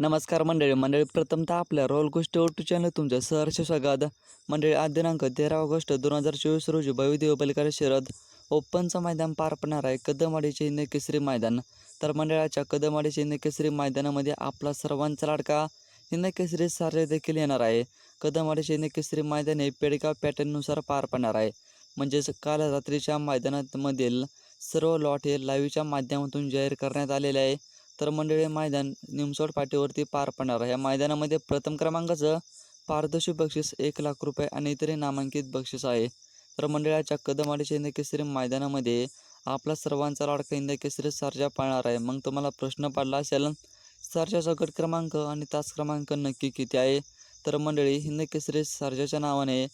नमस्कार मंडळी मंडळी प्रथमतः आपल्या रोल गोष्ट ओटू चॅनल तुमचं सहर्ष स्वागत. मंडळी आज दिनांक तेरा ऑगस्ट दोन हजार चोवीस रोजी भविदेव बलिकार शरद ओपनचं मैदान पार पडणार आहे. कदमवाडी हिंद केसरी मैदान. तर मंडळाच्या कदमवाडी हिंद केसरी मैदानामध्ये आपला सर्वांचा लाडका हिंद केसरी सारे देखील येणार आहे. कदमवाडी हिंद केसरी मैदान हे पेडगाव पॅटर्ननुसार पार पडणार आहे. म्हणजेच काल रात्रीच्या मैदानामधील सर्व लॉट हे लाईव्हच्या माध्यमातून जाहीर करण्यात आलेले आहे. तर मंडळी मैदान निमसोड पाटीवरती पार पडणार. आहे या मैदानामध्ये प्रथम क्रमांकाचं पारदर्शी बक्षीस एक लाख रुपये आणि इतरही नामांकित बक्षीस आहे. तर मंडळाच्या कदमवाडीच्या हिंद मैदानामध्ये आपला सर्वांचा लाडका हिंदकेसरी सारजा सर्जा पाळणार आहे. मग तुम्हाला प्रश्न पडला असेल सर्जाचा गट क्रमांक आणि तास क्रमांक नक्की किती आहे? तर मंडळी हिंदकेसरी सर्जाच्या नावाने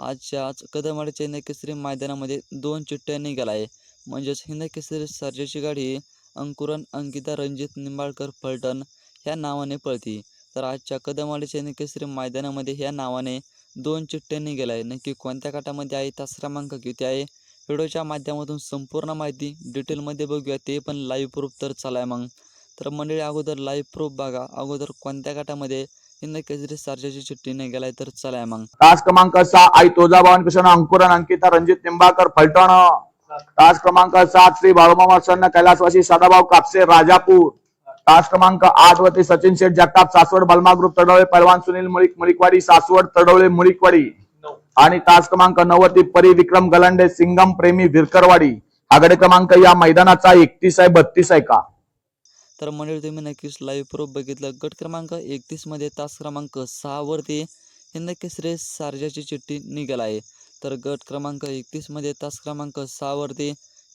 आजच्या आज कदमवाडीच्या हिंद केसरी मैदानामध्ये दोन चिठ्ठ्या निघाला आहे. म्हणजेच हिंदकेसरी सर्जाची गाडी अंकुरन अंकिता रणजित निंबाळकर फलटण ह्या नावाने पळती. तर आजच्या कदमवाडीच्या हिंद मैदानामध्ये ह्या नावाने दोन चिठ्ठ्या निघाला आहे नक्की कोणत्या गटामध्ये आहे तास क्रमांक किती आहे? व्हिडिओच्या माध्यमातून संपूर्ण माहिती डिटेलमध्ये बघूया. ते पण लाईव्ह प्रूफ तर चालाय मग. तर मंडळी अगोदर लाईव्ह प्रूफ बघा. अगोदर कोणत्या गटामध्ये हिंद केसरी सर्जाची चिठ्ठी गेलाय तर चला मग. तास क्रमांक सहा आई तुळजाभवानी कृष्ण अंकुरन अंकिता रणजित निंबाळकर फलटण. तास क्रमांक सात श्री बाळूमामा सन्न कैलासवासी सदाभाऊ कापसे राजापूर. तास क्रमांक आठ वरती सचिन शेठ जगताप सासवड बलमा ग्रुप तडवळे पैलवान सुनील मुळीक मुळीकवाडी सासवड तडवळे मुळीकवाडी. आणि तास क्रमांक नऊ वरती परी विक्रम गलांडे सिंगम प्रेमी विरकरवाडी. आघाडी क्रमांक या मैदानाचा एकतीस आहे बत्तीस आहे का? तर मंडळी तुम्ही नक्कीच लाईव्ह प्रूफ बघितलं. गट क्रमांक एकतीसमध्ये तास क्रमांक सहावरती हिंद केसरी सार्जाची चिठ्ठी निघाला आहे. तर गट क्रमांक एकतीसमध्ये तास क्रमांक सहावरती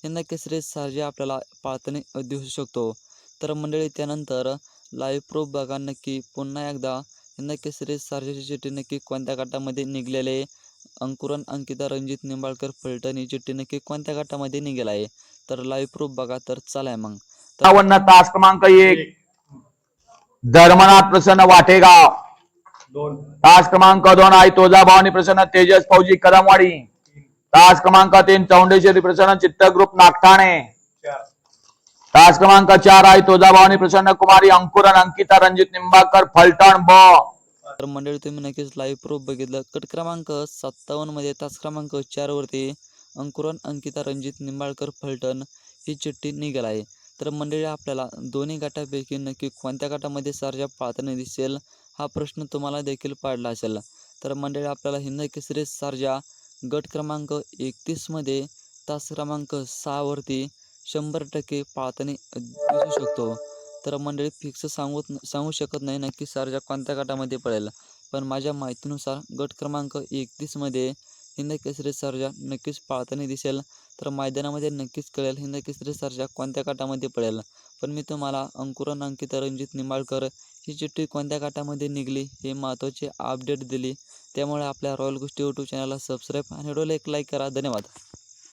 यंदा केसरी सारजी आपल्याला पाळताना दिसू शकतो. तर मंडळी त्यानंतर लाईव्ह प्रूफ बघा नक्की. पुन्हा एकदा यंदा केसरी सारजीची चिठ्ठी नक्की कोणत्या गटामध्ये निघलेले अंकुरण अंकुरन अंकिता रणजित निंबाळकर फलटण ही चिठ्ठी नक्की कोणत्या गटामध्ये निघाला आहे? तर लाईव्ह प्रूफ बघा तर चला आहे मग तास क्रमांक एक. धर्मनाथ प्रसन्न वाटेगाव. तास क्रमांक दोन आई तुळजाभवानी प्रसन्न तेजस फौजी कदमवाडी. तास क्रमांक तीन चौंडेश्वरी प्रसन्न चित्तग्रुप नागठाणे. तास क्रमांक चार आई तुळजाभवानी प्रसन्न कुमारी अंकुरन अंकिता रणजित निंबाळकर फलटण ब. तर मंडळी तुम्ही नक्कीच लाईव्ह प्रूफ बघितलं. कट क्रमांक सत्तावन्नमध्ये तास क्रमांक चारवरती अंकुरन अंकिता रणजित निंबाळकर फलटण ही चिठ्ठी निघाल आहे. तर मंडळी आपल्याला दोन्ही गटापैकी नक्की कोणत्या गटामध्ये सर्जा पाळताना दिसेल हा प्रश्न तुम्हाला देखील पाडला असेल. तर मंडळी आपल्याला हिंद केसरी सारजा गट क्रमांक एकतीसमध्ये तास क्रमांक सहावरती शंभर टक्के पाळताना दिसू शकतो. तर मंडळी फिक्स सांगू सांगू शकत नाही नक्की सारजा कोणत्या गटामध्ये पडेल. पण माझ्या माहितीनुसार गट क्रमांक एकतीसमध्ये हिंदकेसरी सर्जा नक्कीच पाळताना दिसेल. तर मैदानामध्ये नक्कीच कळेल हिंदकेसरी सर्जा कोणत्या काटामध्ये पडेल. पण मी तुम्हाला अंकुरन अंकिता रणजित निंबाळकर ही चिठ्ठी कोणत्या काटामध्ये निघली हे महत्त्वाची अपडेट दिली. त्यामुळे आपल्या रॉयल गोष्टी यूट्यूब चॅनलला सबस्क्राईब आणि व्हिडिओला एक लाईक करा. धन्यवाद.